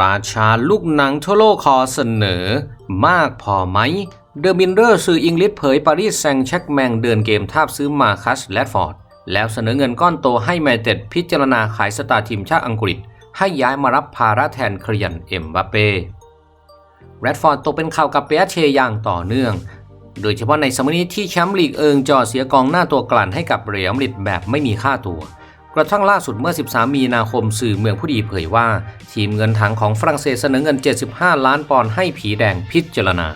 ราชาลูกหนังทั่วโลกขอเสนอ มากพอไหมเดอะมินเดอร์สื่ออังกฤษเผยปารีสแซงต์แช็กแมงเดินเกมทาบซื้อมาคัสแลดฟอร์ด แล้วเสนอเงินก้อนโตให้แมนเต็ดพิจารณาขายสตาร์ทีมชาติอังกฤษ ให้ย้ายมารับภาระแทนเครียนเอ็มบัปเป้แรดฟอร์ดตกเป็นข่าวกับเปียเชอย่างต่อเนื่อง โดยเฉพาะในสมัยนี้ที่แชมป์ลีกเอิงจอเสียกองหน้าตัวกลั่นให้กับเรียมาดริดแบบไม่มีค่าตัว กระทั่งล่าสุดเมื่อ 13 มีนาคมสื่อเมืองผู้ดีเผยว่า ทีมเงินถังของฝรั่งเศสเสนอเงิน 75 ล้านปอนด์ให้ผีแดงพิจารณา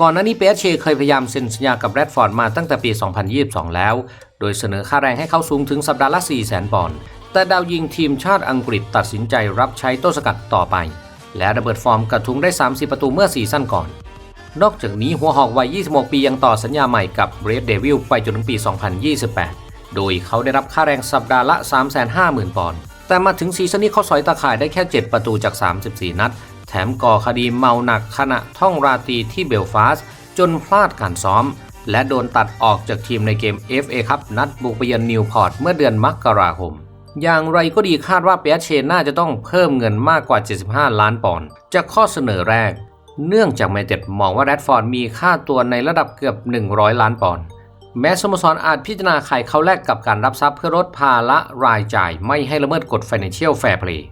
ก่อนหน้านี้เปเชเคยพยายามเซ็นสัญญากับแรดฟอร์ดมาตั้งแต่ปี 2022 แล้ว โดยเสนอค่าแรงให้เขาสูงถึงสัปดาห์ละ 400,000 ปอนด์ แต่ดาวยิงทีมชาติอังกฤษตัดสินใจรับใช้โต้สกัดต่อไป และระเบิดฟอร์มกระทุ้งได้ 30 ประตูเมื่อซีซั่นก่อน นอกจากนี้หัวหอกวัย 26 ปียังต่อสัญญาใหม่กับเรดเดวิลไปจนถึงปี 2028 โดยเขาได้รับค่าแรงสัปดาห์ละ 350,000 ปอนด์ แต่มาถึงซีซั่นนี้เขาสอยตาข่ายได้แค่ 7 ประตูจาก 34 นัด แถมก่อคดีเมาหนักขณะท่องราตรีที่เบลฟาสต์จนพลาดการซ้อม และโดนตัดออกจากทีมในเกม FA ครับนัดบุกไปเยือนนิวพอร์ตเมื่อเดือนมกราคมอย่างไรก็ดีคาดว่าเปียเชน่าจะต้องเพิ่มเงินมากกว่า 75 ล้านปอนด์จากข้อเสนอแรก เนื่องจากแมนเต็ดมองว่าแรดฟอร์ดมีค่าตัวในระดับเกือบ 100 ล้านปอนด์ แม้สโมสรอาจพิจารณาขายเขาแลกกับการรับทรัพย์เพื่อลดภาระรายจ่ายไม่ให้ละเมิดกฎ Financial Fair Play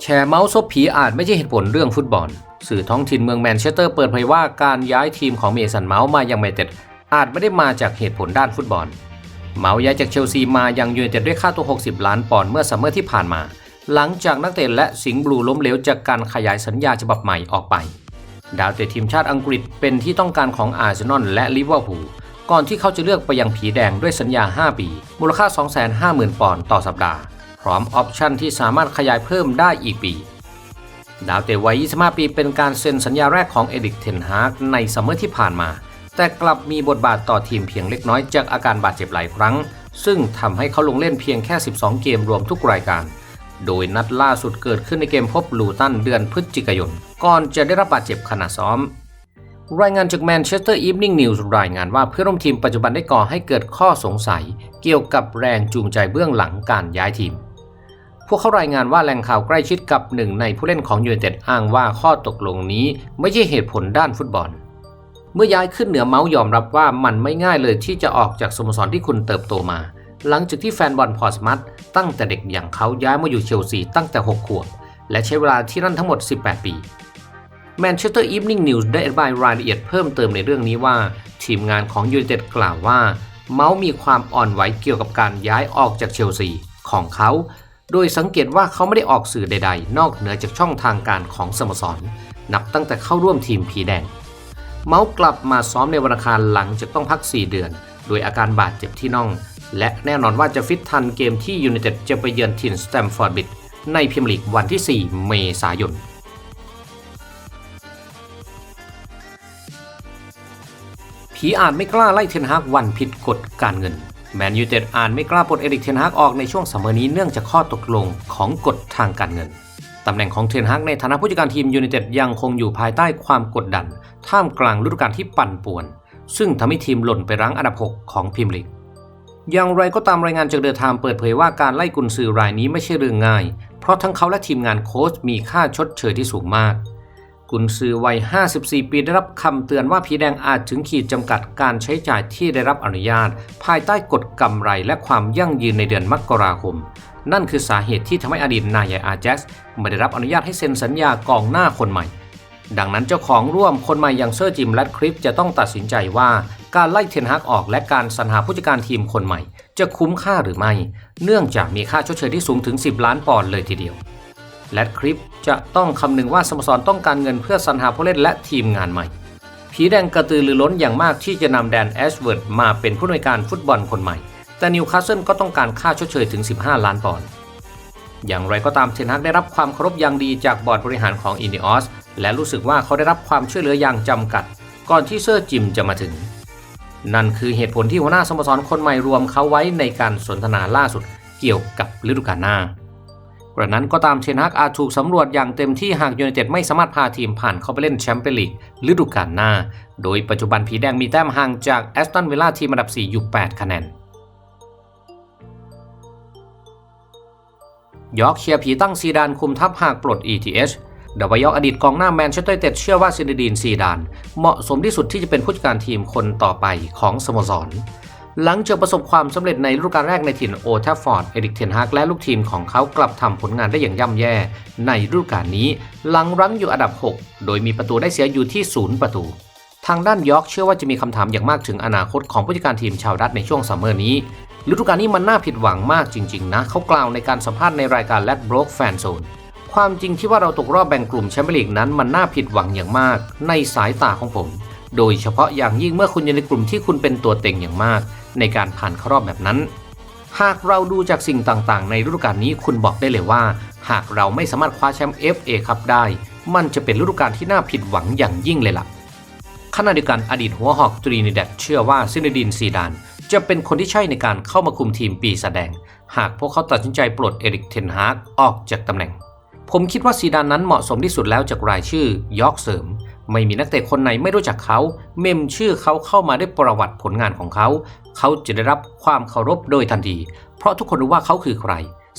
แชร์เมาส์ซบผีอาจไม่ใช่เหตุผลเรื่องฟุตบอล สื่อท้องถิ่นเมืองแมนเชสเตอร์เปิดเผยว่าการย้ายทีมของเมสันเมาส์มายังแมนเต็ดอาจไม่ได้มาจากเหตุผลด้านฟุตบอล เมาส์ย้ายจากเชลซีมายังยูไนเต็ดด้วยค่าตัว 60 ล้านปอนด์เมื่อซัมเมอร์ที่ผ่านมา หลังจากนักเตะและสิงห์บลูล้มเหลวจากการขยายสัญญาฉบับใหม่ออกไป ดาวเตะทีมชาติอังกฤษเป็นที่ต้องการของอาร์เซนอลและลิเวอร์พูลก่อนที่เขาจะเลือกไปยังผีแดงด้วยสัญญา 5 ปี มูลค่า 250,000 ปอนด์ต่อสัปดาห์ พร้อมออปชั่นที่สามารถขยายเพิ่มได้อีกปี ดาวเตะวัย 25 ปีเป็นการเซ็นสัญญาแรกของเอดิกเทนฮาร์กในซัมเมอร์ที่ผ่านมา แต่กลับมีบทบาทต่อทีมเพียงเล็กน้อยจากอาการบาดเจ็บหลายครั้ง ซึ่งทำให้เขาลงเล่นเพียงแค่ 12 เกมรวมทุกรายการ โดยนัดล่าสุดเกิดขึ้นในเกมพบลูตันเดือนพฤศจิกายน ก่อนจะได้รับบาดเจ็บขณะซ้อม รายงานจากแมนเชสเตอร์อีฟนิ่งนิวส์รายงานว่าเพื่อนร่วมทีมปัจจุบันได้ก่อให้เกิดข้อสงสัย เกี่ยวกับแรงจูงใจเบื้องหลังการย้ายทีม พวกเขารายงานว่าแหล่งข่าวใกล้ชิดกับหนึ่งในผู้เล่นของยูไนเต็ดอ้างว่าข้อตกลงนี้ไม่ใช่เหตุผลด้านฟุตบอลเมื่อย้ายขึ้นเหนือเมาส์ยอมรับว่ามันไม่ง่ายเลยที่จะออกจากสโมสรที่คุณเติบโตมา หลังจากที่แฟนบอลพอสมัตตั้งแต่เด็กอย่างเขาย้ายมาอยู่เชลซีตั้งแต่ 6 ขวบ และใช้เวลาที่นั่นทั้งหมด 18 ปีแมนเชสเตอร์อีฟนิ่งนิวส์ได้อธิบายรายละเอียดเพิ่มเติมในเรื่องนี้ว่า ทีมงานของยูไนเต็ดกล่าวว่า เมาส์มีความอ่อนไหวเกี่ยวกับการย้ายออกจากเชลซีของเขา โดยสังเกตว่าเขาไม่ได้ออกสื่อใด ๆ นอกเหนือจากช่องทางการของสโมสร นับตั้งแต่เข้าร่วมทีมผีแดง เมาส์กลับมาซ้อมในวันอังคารหลังจากต้องพัก 4 เดือน โดยอาการบาดเจ็บที่น่อง และแน่นอนว่าจะฟิตทันเกมที่ยูไนเต็ดจะไปเยือนทีมสแตมฟอร์ดบิดในพรีเมียร์ลีกวันที่ 4 เมษายนผีอาจไม่กล้าไล่เทนฮากวันผิดกฎการเงิน แมนยูเต็ดอาจไม่กล้าปลดเอริกเทนฮากออกในช่วงซัมมอร์นี้เนื่องจากข้อตกลงของกฎทางการเงิน ตำแหน่งของเทนฮากในฐานะผู้จัดการทีมยูไนเต็ดยังคงอยู่ภายใต้ความกดดัน ท่ามกลางฤดูกาลที่ปั่นป่วน ซึ่งทำให้ทีมหล่นไปรั้งอันดับ 6 ของพรีเมียร์ลีก อย่างไรก็ตามรายงานจากเดอะไทม์เปิดเผยว่าการไล่กุนซือรายนี้ไม่ใช่เรื่องง่าย เพราะทั้งเขาและทีมงานโค้ชมีค่าชดเชยที่สูงมาก กุนซือวัย 54 ปีได้รับคำเตือนว่าผีแดงอาจถึงขีดจำกัดการใช้จ่ายที่ได้รับอนุญาต ภายใต้กฎกำไรและความยั่งยืนในเดือนมกราคม นั่นคือสาเหตุที่ทำให้อดีตนายใหญ่อาแจ็คส์ไม่ได้รับอนุญาตให้เซ็นสัญญากองหน้าคนใหม่ดังนั้นเจ้าของร่วมคนใหม่อย่างเซอร์จิมแรดคลิฟจะต้องตัดสินใจว่า การไล่เทนฮากออกและการสรรหาผู้จัดการทีมคนใหม่ จะคุ้มค่าหรือไม่ เนื่องจากมีค่าชดเชยที่สูงถึง 10 ล้านปอนด์เลยทีเดียว และคลิปจะต้องคำนึงว่าสโมสรต้องการเงินเพื่อสรรหาผู้เล่นและทีมงานใหม่ ผีแดงกระตือรือร้นอย่างมากที่จะนำแดนแอชเวิร์ดมาเป็นผู้อำนวยการฟุตบอลคนใหม่ แต่นิวคาสเซิลก็ต้องการค่าชดเชยถึง 15 ล้านปอนด์อย่างไรก็ตามเทนฮักได้รับความเคารพอย่างดีจากบอร์ดบริหารของอินดิออสและรู้สึกว่าเขาได้รับความช่วยเหลืออย่างจำกัด ก่อนที่เซอร์จิมจะมาถึง นั่นคือเหตุผลที่หัวหน้าสโมสรคนใหม่รวมเขาไว้ในการสนทนาล่าสุดเกี่ยวกับฤดูกาลหน้ากระนั้นก็ตามเทนฮักอาจถูกสำรวจอย่างเต็มที่หากยูไนเต็ดไม่สามารถพาทีมผ่านเข้าไปเล่นแชมเปี้ยนลีกฤดูกาลหน้า โดยปัจจุบันผีแดงมีแต้มห่างจากแอสตันวิลล่าทีมอันดับ 4 อยู่ 8 คะแนนยอร์กเชียร์ผีตั้งซีดานคุมทัพหากปลด ETH เดวายอกอดีตกองหน้าแมนเชสเตอร์ยูไนเต็ดเชื่อว่าซินดีนซีดาน เหมาะสมที่สุดที่จะเป็นผู้จัดการทีมคนต่อไปของสโมสร หลังจากประสบความสำเร็จในฤดูกาลแรกในถิ่นโอทัฟฟอร์ด เอริกเทนฮากและลูกทีมของเขากลับทำผลงานได้อย่างย่ำแย่ ในฤดูกาลนี้ หลังรั้งอยู่อันดับ 6 โดยมีประตูได้เสียอยู่ที่ศูนย์ประตูทางด้านยอร์กเชื่อว่าจะมีคำถามอย่างมากถึงอนาคตของผู้จัดการทีมชาวดัตในช่วงซัมเมอร์นี้ฤดูกาลนี้มันน่าผิดหวังมากจริง ๆ นะ เขากล่าวในการสัมภาษณ์ในรายการ Let Broke Fan Zone ความจริงที่ว่าเราตกรอบแบ่งกลุ่มแชมเปี้ยนลีกนั้นมันน่าผิดหวังอย่างมาก ในสายตาของผม โดยเฉพาะอย่างยิ่งเมื่อคุณอยู่ในกลุ่มที่คุณเป็นตัวเต็งอย่างมาก ในการผ่านเข้ารอบแบบนั้น หากเราดูจากสิ่งต่างๆ ในฤดูกาลนี้คุณบอกได้เลยว่า หากเราไม่สามารถคว้าแชมป์ FA ครับได้ มันจะเป็นฤดูกาลที่น่าผิดหวังอย่างยิ่งเลยล่ะขณะเดียวกันอดีตหัวหอกตรีนิดัดเชื่อว่าซินดินซีดานจะเป็นคนที่ใช่ในการเข้ามาคุมทีมปีแสดง หากพวกเขาตัดสินใจปลดเอริกเทนฮากออกจากตำแหน่ง ผมคิดว่าซีดานนั้นเหมาะสมที่สุดแล้วจากรายชื่อยอกเสริม ไม่มีนักเตะคนไหนไม่รู้จักเขา เมมชื่อเขาเข้ามาได้ประวัติผลงานของเขา เขาจะได้รับความเคารพโดยทันที เพราะทุกคนรู้ว่าเขาคือใคร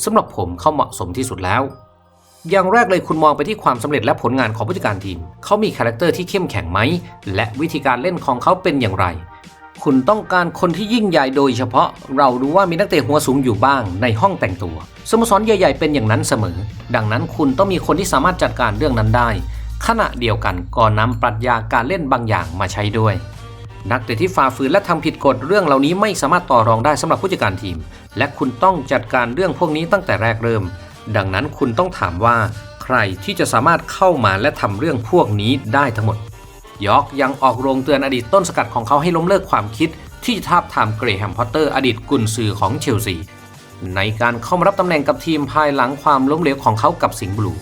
สำหรับผมเขาเหมาะสมที่สุดแล้วอย่างแรกเลยคุณมองไปที่ความสำเร็จและผลงานของผู้จัดการทีม เขามีคาแรคเตอร์ที่เข้มแข็งไหม และวิธีการเล่นของเขาเป็นอย่างไร คุณต้องการคนที่ยิ่งใหญ่โดยเฉพาะ เรารู้ว่ามีนักเตะหัวสูงอยู่บ้างในห้องแต่งตัวสโมสรใหญ่ๆเป็นอย่างนั้นเสมอ ดังนั้นคุณต้องมีคนที่สามารถจัดการเรื่องนั้นได้ ขณะเดียวกันก็นำปรัชญาการเล่นบางอย่างมาใช้ด้วย นักเตะที่ฝ่าฝืนและทำผิดกฎเรื่องเหล่านี้ไม่สามารถต่อรองได้สำหรับผู้จัดการทีม และคุณต้องจัดการเรื่องพวกนี้ตั้งแต่แรกเริ่ม ดังนั้นคุณต้องถามว่า ใครที่จะสามารถเข้ามาและทำเรื่องพวกนี้ได้ทั้งหมด ยอร์กยังออกโรงเตือนอดีตต้นสกัดของเขาให้ล้มเลิกความคิด ที่จะทาบทามเกรแฮมพอตเตอร์อดีตกุนซือของเชลซีในการเข้ามารับตำแหน่งกับทีมภายหลังความล้มเหลวของเขากับสิงห์บลู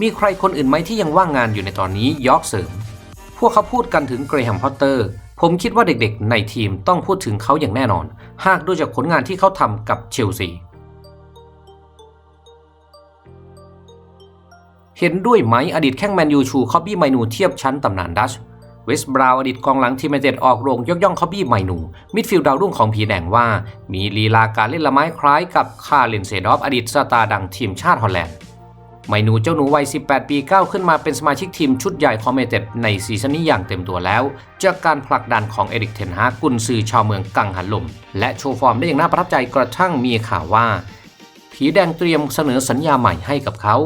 มีใครคนอื่นไหมที่ยังว่างงานอยู่ในตอนนี้ยอร์กเสริม พวกเขาพูดกันถึงเกรแฮมพอตเตอร์ ผมคิดว่าเด็กๆ ในทีมต้องพูดถึงเขาอย่างแน่นอน หากดูจากผลงานที่เขาทำกับเชลซี เห็นด้วยไหมอดีตแข้งแมนยูชูคอบบี้ไมนูเทียบชั้นตำนานดัชเวสบราวอดีตกองหลังทีมเมเต็ดออกโรงยกย่องคอบบี้ไมนูมิดฟิลด์ดาวรุ่งของผีแดงว่า มีลีลาการเล่นละไม้คล้ายกับคาร์เลนเซดอฟอดีตสตาร์ดังทีมชาติฮอลแลนด์ไมนูเจ้าหนูวัย 18 ปีก้าวขึ้นมาเป็นสมาชิกทีมชุดใหญ่ของเมเต็ดในซีซั่นนี้อย่างเต็มตัวแล้ว จากการผลักดันของเอริกเทนฮากุนซือชาวเมืองกังหันลม และโชว์ฟอร์มได้อย่างน่าประทับใจกระทั่งมีข่าวว่า ผีแดงเตรียมเสนอสัญญาใหม่ให้กับเขา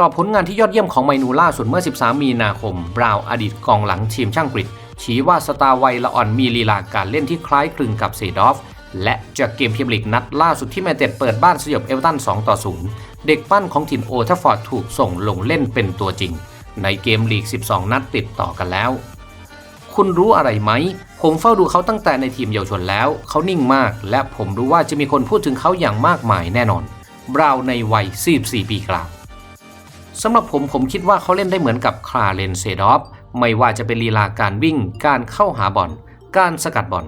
ต่อผลงานที่ยอดเยี่ยมของไมนูล่าสุดเมื่อ 13 มีนาคม บราวน์อดีตกองหลังทีมช่างกรีกชี้ว่าสตาร์วัยละอ่อนมีลีลาการเล่นที่คล้ายคลึงกับเซดอฟ และจากเกมเมียร์ลีกนัดล่าสุดที่แมนเต็ดเปิดบ้านสยบเอเวอร์ตัน 2 ต่อ 0 เด็กปั้นของถิ่นโอทัฟฟอร์ดถูกส่งลงเล่นเป็นตัวจริง ในเกมลีก 12 นัดติดต่อกันแล้ว คุณรู้อะไรไหม ผมเฝ้าดูเขาตั้งแต่ในทีมเยาวชนแล้ว เขานิ่งมาก และผมรู้ว่าจะมีคนพูดถึงเขาอย่างมากมายแน่นอนบราวน์ในวัย 44 ปีกลาง สำหรับผมผมคิดว่าเขาเล่นได้เหมือนกับคลาเรนเซดอฟไม่ว่าจะเป็นลีลาการวิ่ง การเข้าหาบอล การสกัดบอล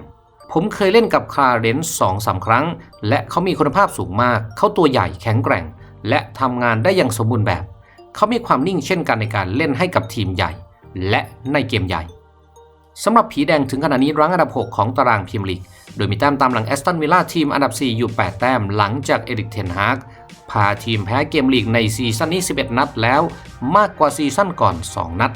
ผมเคยเล่นกับคลาเรนสองสาครั้ง และเขามีคุณภาพสูงมาก เขาตัวใหญ่แข็งแกร่ง และทำงานได้อย่างสมบูรณ์แบบ เขามีความนิ่งเช่นกันในการเล่นให้กับทีมใหญ่ และในเกมใหญ่ สำหรับผีแดงถึงขณะนี้รั้งอันดับ 6 ของตารางพรีเมียร์ลีก โดยมีแต้มตามหลังแอสตันวิลล่าทีมอันดับ 4 อยู่ 8 แต้มหลังจากเอริกเทนฮากพาทีมแพ้เกมลีกในซีซั่นนี้ 11 นัดแล้ว มากกว่าซีซั่นก่อน 2 นัด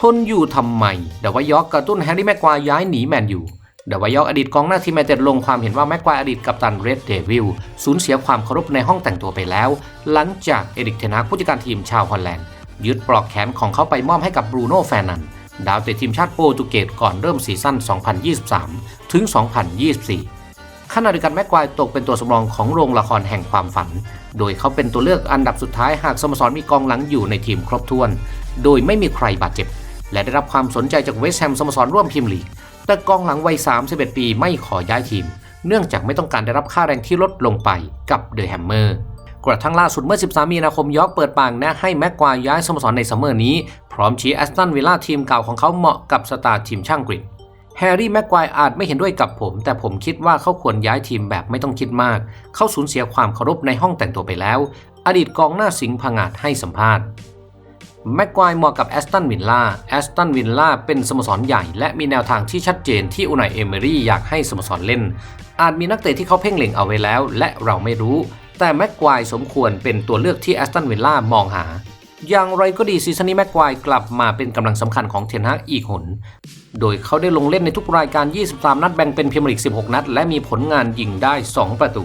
ทนอยู่ทำไมเดวายอกกระตุ้นแฮร์รี่แม็กควายย้ายหนีแมนยู เดวายอกอดีตกองหน้าทีมแมนเต็ดลงความเห็นว่าแม็กควายอดีตกัปตันเรดเดวิลสูญเสียความเคารพในห้องแต่งตัวไปแล้ว หลังจากเอริกเทนฮากผู้จัดการทีมชาวฮอลแลนด์ ยึดปลอกแขนของเขาไปมอบให้กับบรูโน่แฟร์นันดาวเตะทีมชาติโปรตุเกสก่อนเริ่มซีซั่น 2023 ถึง 2024 ขณะเดียวกันแม็กควายตกเป็นตัวสำรองของโรงละครแห่งความฝัน โดยเขาเป็นตัวเลือกอันดับสุดท้ายหากสโมสรมีกองหลังอยู่ในทีมครบถ้วน โดยไม่มีใครบาดเจ็บ และได้รับความสนใจจากเวสต์แฮมสโมสรร่วมพรีเมียร์ลีก แต่กองหลังวัย 31 ปีไม่ขอย้ายทีม เนื่องจากไม่ต้องการได้รับค่าแรงที่ลดลงไปกับเดอะแฮมเมอร์กระทั่งล่าสุดเมื่อ 13 มีนาคมยอร์กเปิดปากแนะให้แม็กควายย้ายสโมสรในซัมเมอร์นี้ พร้อมชี้แอสตันวิลล่าทีมเก่าของเขาเหมาะกับสตาร์ทีมช่างกรีกแฮร์รี่แม็กควายอาจไม่เห็นด้วยกับผม แต่ผมคิดว่าเขาควรย้ายทีมแบบไม่ต้องคิดมาก เขาสูญเสียความเคารพในห้องแต่งตัวไปแล้ว อดีตกองหน้าสิงห์พงาดให้สัมภาษณ์ แม็กควายเหมาะกับแอสตันวิลล่าแอสตันวิลล่าเป็นสโมสรใหญ่ และมีแนวทางที่ชัดเจนที่อุนายเอเมรี่อยากให้สโมสรเล่น อาจมีนักเตะที่เขาเพ่งเล็งเอาไว้แล้ว และเราไม่รู้ แต่แม็กควายสมควรเป็นตัวเลือกที่แอสตันวิลล่ามองหา อย่างไรก็ดีซีซั่นนี้แม็กควายกลับมาเป็นกำลังสำคัญของเทนฮากอีกหน โดยเขาได้ลงเล่นในทุกรายการ 23 นัดแบ่งเป็นพรีเมียร์ลีก 16 นัด และมีผลงานยิงได้ 2 ประตู